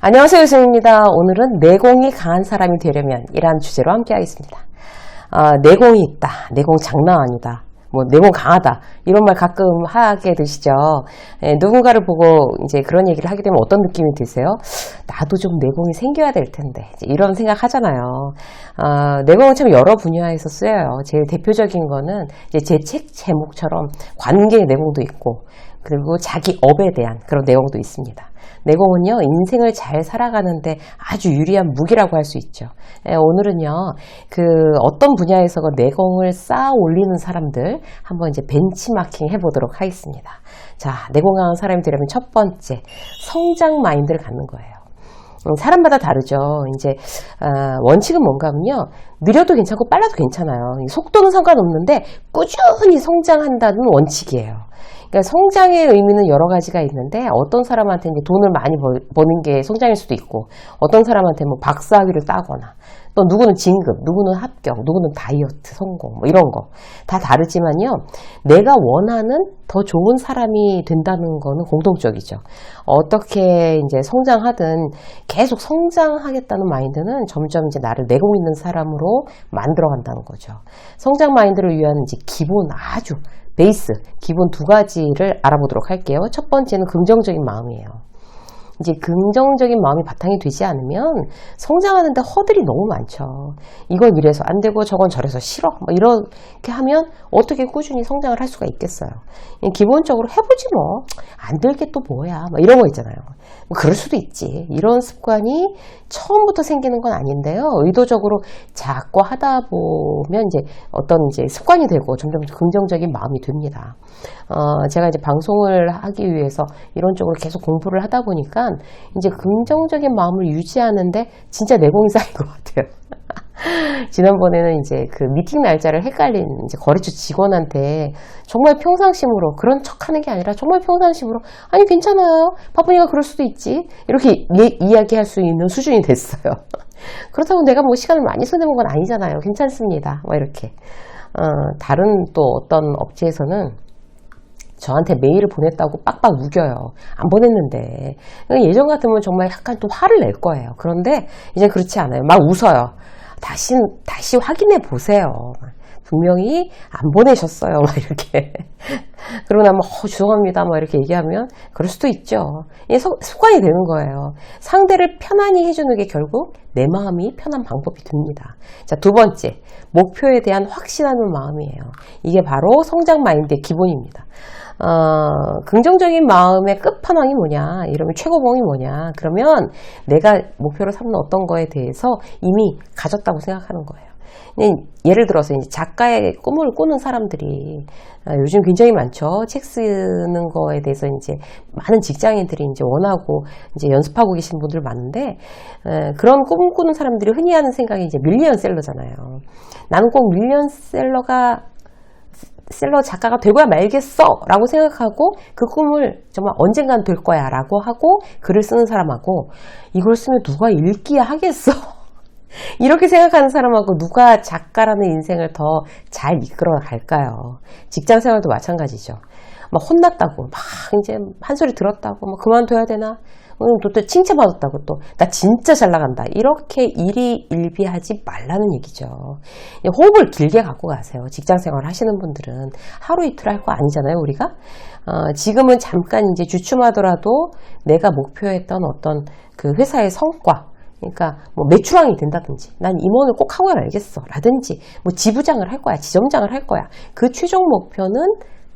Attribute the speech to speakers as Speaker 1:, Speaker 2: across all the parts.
Speaker 1: 안녕하세요. 유승입니다. 오늘은 내공이 강한 사람이 되려면 이라는 주제로 함께 하겠습니다. 아, 내공이 있다. 내공 장난 아니다. 뭐 내공 강하다. 이런 말 가끔 하게 되시죠. 예, 누군가를 보고 이제 그런 얘기를 하게 되면 어떤 느낌이 드세요? 나도 좀 내공이 생겨야 될 텐데. 이런 생각 하잖아요. 아, 내공은 참 여러 분야에서 쓰여요. 제일 대표적인 거는 이제 제 책 제목처럼 관계의 내공도 있고 그리고 자기 업에 대한 그런 내용도 있습니다. 내공은요, 인생을 잘 살아가는데 아주 유리한 무기라고 할 수 있죠. 예, 오늘은요, 그 어떤 분야에서 그 내공을 쌓아 올리는 사람들 한번 이제 벤치마킹 해보도록 하겠습니다. 자, 내공 강한 사람이 되려면 첫 번째, 성장 마인드를 갖는 거예요. 음, 사람마다 다르죠. 이제 아, 원칙은 뭔가 하면요. 느려도 괜찮고 빨라도 괜찮아요. 이 속도는 상관없는데 꾸준히 성장한다는 원칙이에요. 그러니까 성장의 의미는 여러 가지가 있는데 어떤 사람한테 이제 돈을 많이 벌, 버는 게 성장일 수도 있고 어떤 사람한테 뭐 박사학위를 따거나 또 누구는 진급, 누구는 합격, 누구는 다이어트 성공 뭐 이런 거 다 다르지만요. 내가 원하는 더 좋은 사람이 된다는 거는 공통적이죠. 어떻게 이제 성장하든 계속 성장하겠다는 마인드는 점점 이제 나를 내고 있는 사람으로 만들어 간다는 거죠. 성장 마인드를 위한 이제 기본 아주 베이스, 기본 두 가지를 알아보도록 할게요. 첫 번째는 긍정적인 마음이에요. 이제 긍정적인 마음이 바탕이 되지 않으면 성장하는데 허들이 너무 많죠. 이건 이래서 안 되고 저건 저래서 싫어. 뭐 이렇게 하면 어떻게 꾸준히 성장을 할 수가 있겠어요. 기본적으로 해보지 뭐. 안 될 게 또 뭐야. 뭐 이런 거 있잖아요. 뭐 그럴 수도 있지. 이런 습관이 처음부터 생기는 건 아닌데요. 의도적으로 자꾸 하다 보면 이제 어떤 이제 습관이 되고 점점 긍정적인 마음이 됩니다. 어, 제가 이제 방송을 하기 위해서 이런 쪽으로 계속 공부를 하다 보니까 이제 긍정적인 마음을 유지하는데 진짜 내공이 쌓인 것 같아요. 지난번에는 이제 그 미팅 날짜를 헷갈린 이제 거래처 직원한테 정말 평상심으로 그런 척 하는 게 아니라 정말 평상심으로 아니 괜찮아요. 바쁘니까 그럴 수도 있지. 이렇게 예- 이야기할 수 있는 수준이 됐어요. 그렇다고 내가 뭐 시간을 많이 손해본 건 아니잖아요. 괜찮습니다. 뭐 이렇게. 어, 다른 또 어떤 업체에서는 저한테 메일을 보냈다고 빡빡 우겨요. 안 보냈는데. 그러니까 예전 같으면 정말 약간 또 화를 낼 거예요. 그런데 이제 그렇지 않아요. 막 웃어요. 다시, 다시 확인해 보세요. 분명히 안 보내셨어요. 막 이렇게. 그러고 나면, 어, 죄송합니다. 막 이렇게 얘기하면, 그럴 수도 있죠. 이게 서- 습관이 되는 거예요. 상대를 편안히 해주는 게 결국 내 마음이 편한 방법이 됩니다. 자, 두 번째. 목표에 대한 확신하는 마음이에요. 이게 바로 성장 마인드의 기본입니다. 어, 긍정적인 마음의 끝판왕이 뭐냐, 이러면 최고봉이 뭐냐, 그러면 내가 목표로 삼는 어떤 거에 대해서 이미 가졌다고 생각하는 거예요. 예를 들어서 이제 작가의 꿈을 꾸는 사람들이 아, 요즘 굉장히 많죠. 책 쓰는 거에 대해서 이제 많은 직장인들이 이제 원하고 이제 연습하고 계신 분들 많은데 에, 그런 꿈 꾸는 사람들이 흔히 하는 생각이 이제 밀리언셀러잖아요. 나는 꼭 밀리언셀러가 셀러 작가가 되고야 말겠어! 라고 생각하고 그 꿈을 정말 언젠간 될 거야 라고 하고 글을 쓰는 사람하고 이걸 쓰면 누가 읽기야 하겠어! 이렇게 생각하는 사람하고 누가 작가라는 인생을 더 잘 이끌어 갈까요? 직장 생활도 마찬가지죠. 막 혼났다고 막 이제 한 소리 들었다고 뭐 그만둬야 되나 응, 또, 또 칭찬 받았다고 또. 나 진짜 잘 나간다. 이렇게 일이 일비하지 말라는 얘기죠. 이 호흡을 길게 갖고 가세요. 직장 생활 하시는 분들은 하루 이틀 할 거 아니잖아요 우리가. 어, 지금은 잠깐 이제 주춤하더라도 내가 목표했던 어떤 그 회사의 성과 그러니까 뭐 매출왕이 된다든지 난 임원을 꼭 하고 말겠어 라든지 뭐 지부장을 할 거야 지점장을 할 거야. 그 최종 목표는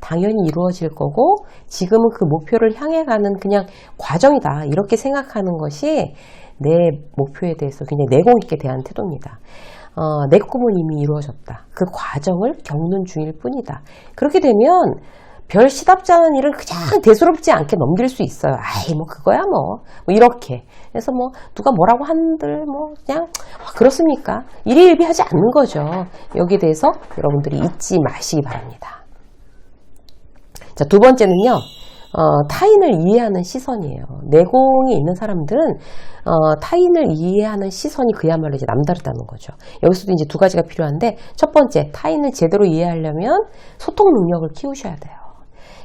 Speaker 1: 당연히 이루어질 거고 지금은 그 목표를 향해 가는 그냥 과정이다 이렇게 생각하는 것이 내 목표에 대해서 굉장히 내공 있게 대한 태도입니다. 어, 내 꿈은 이미 이루어졌다. 그 과정을 겪는 중일 뿐이다. 그렇게 되면 별 시답지 않은 일은 그냥 대수롭지 않게 넘길 수 있어요. 아이, 뭐, 그거야, 뭐. 뭐 이렇게. 그래서 뭐, 누가 뭐라고 한들, 뭐, 그냥, 아, 그렇습니까? 일희일비하지 않는 거죠. 여기에 대해서 여러분들이 잊지 마시기 바랍니다. 자, 두 번째는요. 어, 타인을 이해하는 시선이에요. 내공이 있는 사람들은 어, 타인을 이해하는 시선이 그야말로 이제 남다르다는 거죠. 여기서도 이제 두 가지가 필요한데 첫 번째 타인을 제대로 이해하려면 소통 능력을 키우셔야 돼요.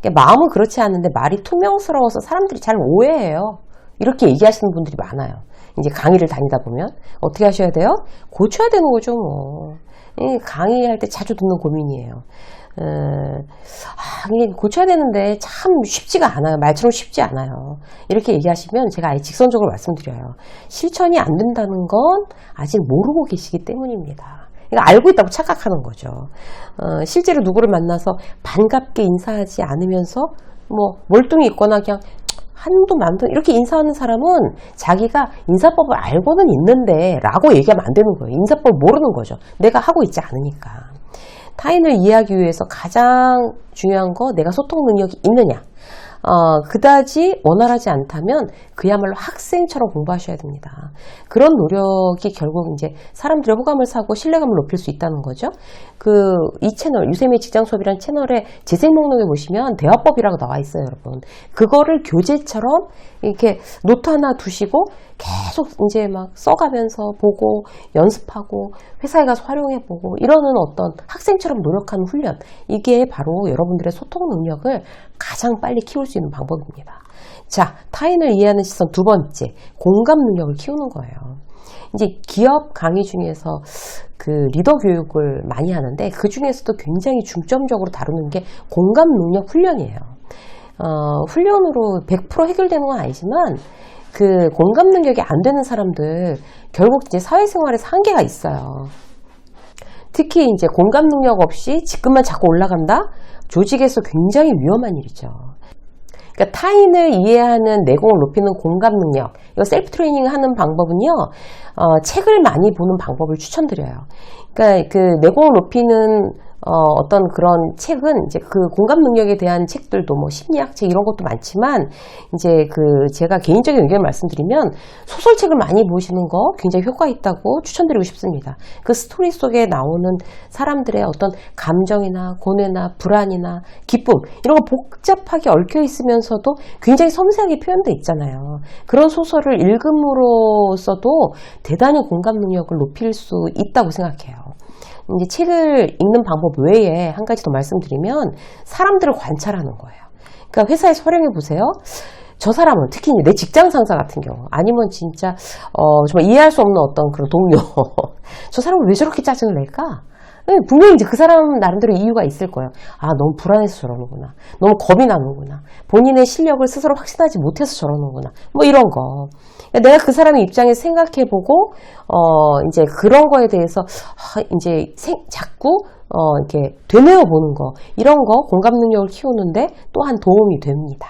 Speaker 1: 그러니까 마음은 그렇지 않은데 말이 투명스러워서 사람들이 잘 오해해요. 이렇게 얘기하시는 분들이 많아요. 이제 강의를 다니다 보면 어떻게 하셔야 돼요? 고쳐야 되는 거죠, 뭐. 이 강의할 때 자주 듣는 고민이에요. 어, 아, 고쳐야 되는데 참 쉽지가 않아요. 말처럼 쉽지 않아요. 이렇게 얘기하시면 제가 아예 직선적으로 말씀드려요. 실천이 안 된다는 건 아직 모르고 계시기 때문입니다. 그러니까 알고 있다고 착각하는 거죠. 어, 실제로 누구를 만나서 반갑게 인사하지 않으면서 뭐 멀뚱히 있거나 그냥 한두 만두 이렇게 인사하는 사람은 자기가 인사법을 알고는 있는데 라고 얘기하면 안 되는 거예요. 인사법을 모르는 거죠. 내가 하고 있지 않으니까. 타인을 이해하기 위해서 가장 중요한 거 내가 소통 능력이 있느냐. 어, 그다지 원활하지 않다면 그야말로 학생처럼 공부하셔야 됩니다. 그런 노력이 결국 이제 사람들의 호감을 사고 신뢰감을 높일 수 있다는 거죠. 그 이 채널 유세미 직장 수업이라는 채널에 재생 목록에 보시면 대화법이라고 나와 있어요, 여러분. 그거를 교재처럼 이렇게 노트 하나 두시고 계속 이제 막 써가면서 보고 연습하고 회사에 가서 활용해 보고 이러는 어떤 학생처럼 노력하는 훈련 이게 바로 여러분들의 소통 능력을 가장 빨리 키울 수 있는 방법입니다. 자, 타인을 이해하는 시선 두 번째, 공감 능력을 키우는 거예요. 이제 기업 강의 중에서 그 리더 교육을 많이 하는데 그 중에서도 굉장히 중점적으로 다루는 게 공감 능력 훈련이에요. 어, 훈련으로 100% 해결되는 건 아니지만 그 공감 능력이 안 되는 사람들 결국 이제 사회생활에서 한계가 있어요. 특히 이제 공감 능력 없이 직급만 자꾸 올라간다? 조직에서 굉장히 위험한 일이죠. 그러니까 타인을 이해하는 내공을 높이는 공감 능력, 이거 셀프 트레이닝 하는 방법은요, 어, 책을 많이 보는 방법을 추천드려요. 그러니까 그 내공을 높이는 어, 떤 그런 책은 이제 그 공감 능력에 대한 책들도 뭐 심리학 책 이런 것도 많지만 이제 그 제가 개인적인 의견을 말씀드리면 소설책을 많이 보시는 거 굉장히 효과 있다고 추천드리고 싶습니다. 그 스토리 속에 나오는 사람들의 어떤 감정이나 고뇌나 불안이나 기쁨 이런 거 복잡하게 얽혀 있으면서도 굉장히 섬세하게 표현돼 있잖아요. 그런 소설을 읽음으로써도 대단히 공감 능력을 높일 수 있다고 생각해요. 이제 책을 읽는 방법 외에 한 가지 더 말씀드리면 사람들을 관찰하는 거예요. 그러니까 회사에서 활용해 보세요. 저 사람은 특히 내 직장 상사 같은 경우 아니면 진짜 어, 정말 이해할 수 없는 어떤 그런 동료 저 사람은 왜 저렇게 짜증을 낼까? 네, 분명히 이제 그 사람 나름대로 이유가 있을 거예요. 아, 너무 불안해서 저러는구나. 너무 겁이 나는구나. 본인의 실력을 스스로 확신하지 못해서 저러는구나. 뭐 이런 거. 그러니까 내가 그 사람의 입장에 생각해보고, 어, 이제 그런 거에 대해서, 아, 이제 생, 자꾸, 어, 이렇게 되뇌어 보는 거. 이런 거 공감 능력을 키우는데 또한 도움이 됩니다.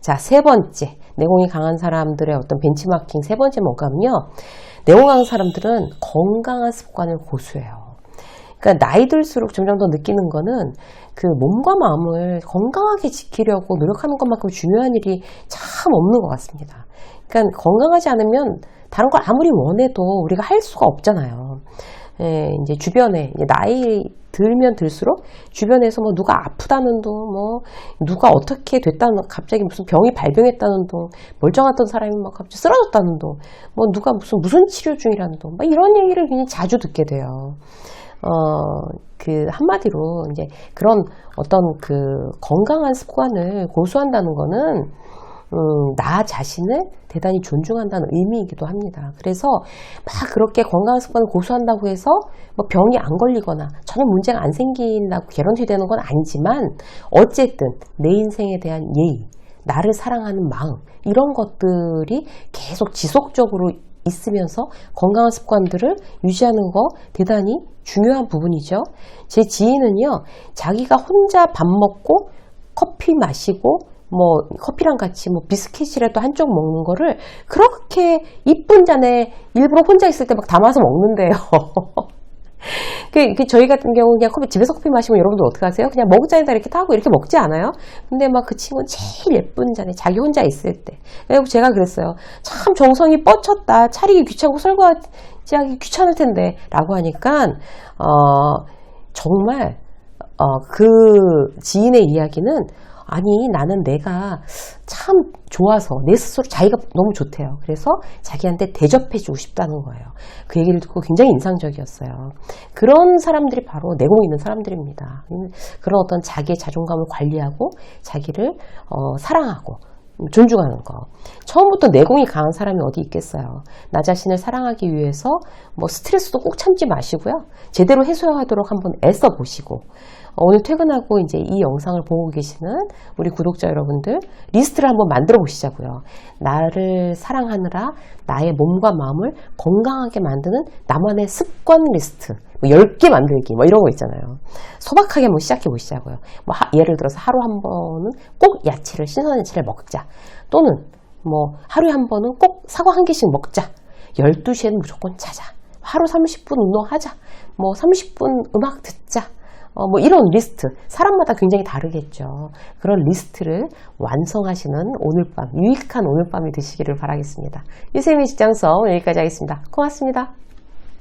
Speaker 1: 자, 세 번째. 내공이 강한 사람들의 어떤 벤치마킹 세 번째 뭔가면요. 내공 강한 사람들은 건강한 습관을 고수해요. 그러니까 나이 들수록 점점 더 느끼는 거는 그 몸과 마음을 건강하게 지키려고 노력하는 것만큼 중요한 일이 참 없는 것 같습니다. 그러니까 건강하지 않으면 다른 걸 아무리 원해도 우리가 할 수가 없잖아요. 예, 이제 주변에 이제 나이 들면 들수록 주변에서 뭐 누가 아프다는 둥, 뭐 누가 어떻게 됐다는 갑자기 무슨 병이 발병했다는 둥, 멀쩡했던 사람이 막 갑자기 쓰러졌다는 둥, 뭐 누가 무슨 무슨 치료 중이라는 둥, 막 이런 얘기를 굉장히 자주 듣게 돼요. 어, 그 한마디로 이제 그런 어떤 그 건강한 습관을 고수한다는 거는 음, 나 자신을 대단히 존중한다는 의미이기도 합니다. 그래서 막 그렇게 건강한 습관을 고수한다고 해서 뭐 병이 안 걸리거나 전혀 문제가 안 생긴다고 개런티 되는 건 아니지만 어쨌든 내 인생에 대한 예의, 나를 사랑하는 마음 이런 것들이 계속 지속적으로 있으면서 건강한 습관들을 유지하는 거 대단히 중요한 부분이죠. 제 지인은요, 자기가 혼자 밥 먹고 커피 마시고 뭐 커피랑 같이 뭐 비스킷이라도 한쪽 먹는 거를 그렇게 이쁜 잔에 일부러 혼자 있을 때 막 담아서 먹는데요. 그, 그 저희 같은 경우 그냥 커피 집에서 커피 마시면 여러분들 어떻게 하세요? 그냥 머그잔에다 이렇게 타고 이렇게 먹지 않아요? 근데 막 그 친구는 제일 예쁜 잔에 자기 혼자 있을 때. 그리고 제가 그랬어요. 참 정성이 뻗쳤다. 차리기 귀찮고 설거지하기 귀찮을 텐데. 라고 하니까, 어, 정말, 어, 그 지인의 이야기는 아니 나는 내가 참 좋아서 내 스스로 자기가 너무 좋대요. 그래서 자기한테 대접해주고 싶다는 거예요. 그 얘기를 듣고 굉장히 인상적이었어요. 그런 사람들이 바로 내공 있는 사람들입니다. 그런 어떤 자기의 자존감을 관리하고 자기를 어, 사랑하고 존중하는 거. 처음부터 내공이 강한 사람이 어디 있겠어요. 나 자신을 사랑하기 위해서 뭐 스트레스도 꼭 참지 마시고요. 제대로 해소하도록 한번 애써 보시고 어, 오늘 퇴근하고 이제 이 영상을 보고 계시는 우리 구독자 여러분들 리스트를 한번 만들어 보시자고요. 나를 사랑하느라 나의 몸과 마음을 건강하게 만드는 나만의 습관 리스트. 뭐 10개 만들기, 뭐 이런 거 있잖아요. 소박하게 한번 시작해 보시자고요. 뭐 하- 예를 들어서 하루 한 번은 꼭 야채를, 신선 야채를 먹자. 또는 뭐 하루에 한 번은 꼭 사과 한 개씩 먹자. 12시에는 무조건 자자. 하루 30분 운동하자. 뭐 30분 음악 듣자. 어, 뭐 이런 리스트 사람마다 굉장히 다르겠죠. 그런 리스트를 완성하시는 오늘 밤 유익한 오늘 밤이 되시기를 바라겠습니다. 유세민 직장서 오늘 여기까지 하겠습니다. 고맙습니다.